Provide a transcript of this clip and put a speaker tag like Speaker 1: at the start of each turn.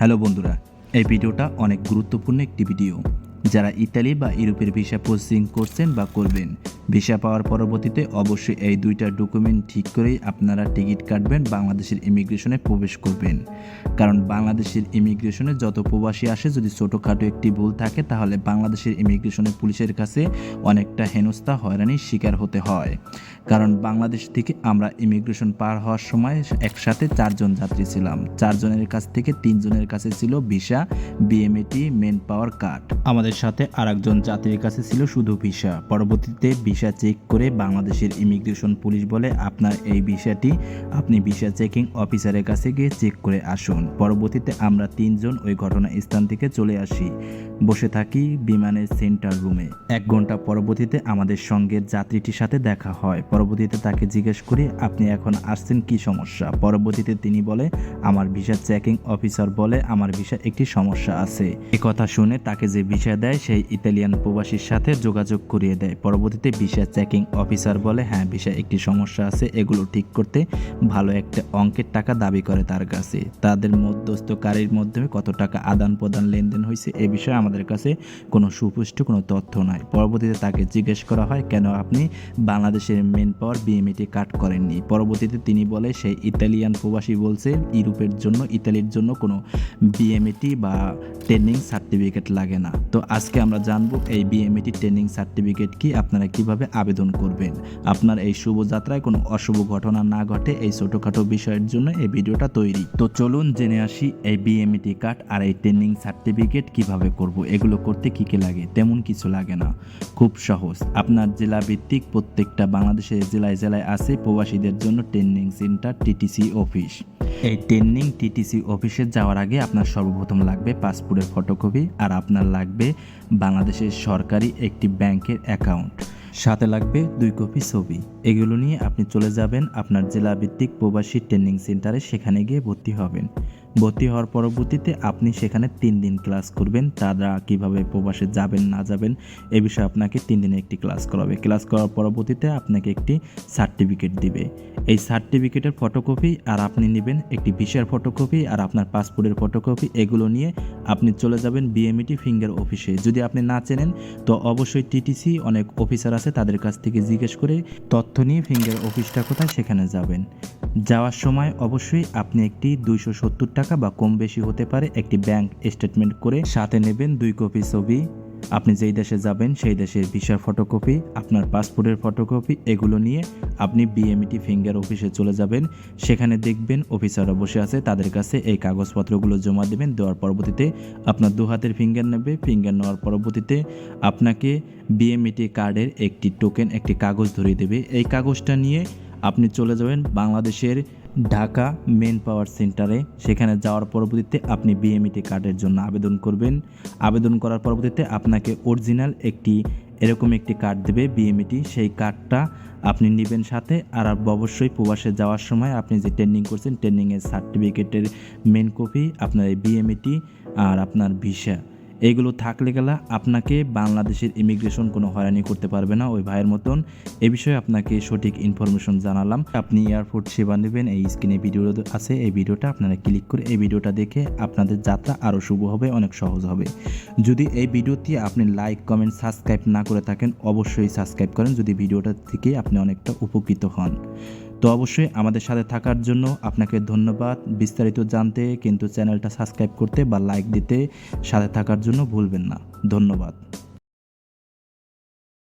Speaker 1: Hello বন্ধুরা, এই ভিডিওটা অনেক গুরুত্বপূর্ণ একটি ভিডিও। যারা ইতালি বা ইউরোপের ভিসা প্রসেসিং করছেন বা করবেন, ভিসা পাওয়ার পরবর্তীতে অবশ্যই এই দুইটা ডকুমেন্ট ঠিক করেই আপনারা টিকিট কাটবেন, বাংলাদেশের ইমিগ্রেশনে প্রবেশ করবেন। কারণ বাংলাদেশের ইমিগ্রেশনে যত প্রবাসী আসে, যদি ছোটোখাটো একটি ভুল থাকে, তাহলে বাংলাদেশের ইমিগ্রেশনে পুলিশের কাছে অনেকটা হেনস্থা, হয়রানির শিকার হতে হয়। কারণ বাংলাদেশ থেকে আমরা ইমিগ্রেশন পার হওয়ার সময় একসাথে চারজন যাত্রী ছিলাম। চারজনের কাছ থেকে তিনজনের কাছে ছিল visa BMET manpower card আমাদের সাথে আরেকজন যাত্রীর কাছে ছিল শুধু ভিসা। পরবর্তীতে ভিসা চেক করে বাংলাদেশের ইমিগ্রেশন পুলিশ বলে, আপনার এই ভিসাটি আপনি ভিসা চেকিং অফিসারের কাছে গিয়ে চেক করে আসুন। পরবর্তীতে আমরা তিনজন ওই ঘটনা স্থান থেকে চলে আসি, বসে থাকি বিমানের সেন্টার রুমে এক ঘণ্টা পরবর্তীতে আমাদের সঙ্গে যাত্রীটির সাথে দেখা হয়। পরবর্তীতে তাকে জিজ্ঞেস করি, আপনি এখন আসছেন কি সমস্যা? পরবর্তীতে তিনি বলে, আমার ভিসা চেকিং অফিসার বলে আমার ভিসা একটি সমস্যা আছে। এ কথা শুনে তাকে যে ভিসা দেয়, সেই ইতালিয়ান প্রবাসীর সাথে যোগাযোগ করিয়ে দেয়। পরবর্তীতে ভিসা চেকিং অফিসার বলে হ্যাঁ ভিসা একটি সমস্যা আছে, এগুলো ঠিক করতে ভালো একটা অঙ্কের টাকা দাবি করে তার কাছে। তাদের মধ্যস্থকারীর মাধ্যমে কত টাকা আদান প্রদান লেনদেন হয়েছে, এ বিষয়ে আমাদের কাছে কোনো সুপুষ্ট কোনো তথ্য নাই। পরবর্তীতে তাকে জিজ্ঞেস করা হয়, কেন আপনি বাংলাদেশের মেন পাওয়ার বিএমইটি কাট করেননি। পরবর্তীতে তিনি বলে, সেই ইতালিয়ান প্রবাসী বলছে, ইউরোপের জন্য, ইতালির জন্য কোনো বিএমইটি বা ট্রেনিং সার্টিফিকেট লাগে না। তো আজকে আমরা জানব, এই বিএমইটি ট্রেনিং সার্টিফিকেট কি? আপনারা কীভাবে আবেদন করবেন? আপনার এই শুভযাত্রায় কোনো অশুভ ঘটনা না ঘটে, এই ছোটোখাটো বিষয়ের জন্য এই ভিডিওটা তৈরি। তো চলুন জেনে আসি, এই বিএমইটি কার্ড আর এই ট্রেনিং সার্টিফিকেট কীভাবে করব? এগুলো করতে কী কী লাগে? তেমন কিছু লাগে না। খুব সহজ। আপনার জেলা ভিত্তিক প্রত্যেকটা বাংলাদেশের জেলায় জেলায় আছে প্রবাসীদের জন্য ট্রেনিং সেন্টার, টিটিসি অফিস। এই ট্রেনিং, টিটিসি অফিসে যাওয়ার আগে আপনার সর্বপ্রথম লাগবে পাসপোর্টের ফটোকপি আর আপনার লাগবে বাংলাদেশের সরকারি একটি ব্যাংকের অ্যাকাউন্ট। সাথে লাগবে দুই কপি ছবি। এগুলো নিয়ে আপনি চলে যাবেন আপনার জেলাভিত্তিক প্রবাসী ট্রেনিং সেন্টারে, সেখানে গিয়ে ভর্তি হবেন। ভর্তি হওয়ার পরবর্তীতে আপনি সেখানে তিন দিন ক্লাস করবেন। তারা কীভাবে প্রবাসে যাবেন, না যাবেন, এ বিষয়ে আপনাকে তিন দিনে একটি ক্লাস করাবে। ক্লাস করার পরবর্তীতে আপনাকে একটি সার্টিফিকেট দিবে। এই সার্টিফিকেটের ফটোকপি আর আপনি নেবেন একটি ভিসার ফটোকপি আর আপনার পাসপোর্টের ফটোকপি। এগুলো নিয়ে আপনি চলে যাবেন বিএমইটি ফিঙ্গার অফিসে। যদি আপনি না চেনেন, তো অবশ্যই টিটিসি অনেক অফিসার আছে তাদের কাছ থেকে জিজ্ঞেস করে তথ্য নিয়ে ফিঙ্গার অফিসটা কোথায় সেখানে যাবেন। যাওয়ার সময় অবশ্যই আপনি একটি দুইশো সত্তর টাকা বা কম বেশি হতে পারে একটি ব্যাংক স্টেটমেন্ট করে সাথে নেবেন দুই কপি ছবি। আপনি যেই দেশে যাবেন, সেই দেশের ভিসার ফটোকপি, আপনার পাসপোর্টের ফটোকপি, এগুলো নিয়ে আপনি বিএমইটি ফিঙ্গার অফিসে চলে যাবেন। সেখানে দেখবেন অফিসাররা বসে আছে, তাদের কাছে এই কাগজপত্রগুলো জমা দেবেন। দেওয়ার পরবর্তীতে আপনার দু হাতের ফিঙ্গার নেবে। ফিঙ্গার নেওয়ার পরবর্তীতে আপনাকে বিএমইটি কার্ডের একটি টোকেন একটি কাগজ ধরিয়ে দেবে। এই কাগজটা নিয়ে আপনি চলে যাবেন বাংলাদেশের ঢাকা মেন পাওয়ার সেন্টারে সেখানে যাওয়ার পরবর্তীতে আপনি বিএমইটি কার্ডের জন্য আবেদন করবেন। আবেদন করার পরবর্তীতে আপনাকে অরিজিনাল একটি, এরকম একটি কার্ড দেবে বিএমইটি সেই কার্ডটা আপনি নেবেন সাথে আর অবশ্যই প্রবাসে যাওয়ার সময় আপনি যে ট্রেনিং করছেন ট্রেনিংয়ের সার্টিফিকেটের মেন কপি আপনার এই বিএমইটি আর আপনার ভিসা এইগুলো থাকলে গেলা আপনাকে বাংলাদেশের ইমিগ্রেশন কোনো হয়রানি করতে পারবে না। ওই ভাইয়ের মতন এ বিষয়ে আপনাকে সঠিক ইনফরমেশন জানালাম। আপনি এয়ারপোর্ট সেবা নেবেন, এই স্ক্রিনে ভিডিও আছে। এই ভিডিওটা আপনারা ক্লিক করে এই ভিডিওটা দেখে আপনাদের যাত্রা আরও শুভ হবে, অনেক সহজ হবে। যদি এই ভিডিওটি আপনি লাইক কমেন্ট সাবস্ক্রাইব না করে থাকেন, অবশ্যই সাবস্ক্রাইব করেন। যদি ভিডিওটা থেকে আপনি অনেকটা উপকৃত হন। তো অবশ্যই আমাদের সাথে থাকার জন্য আপনাকে ধন্যবাদ। বিস্তারিত জানতে কিন্তু চ্যানেলটা সাবস্ক্রাইব করতে বা লাইক দিতে সাথে থাকার জন্য ভুলবেন না। ধন্যবাদ।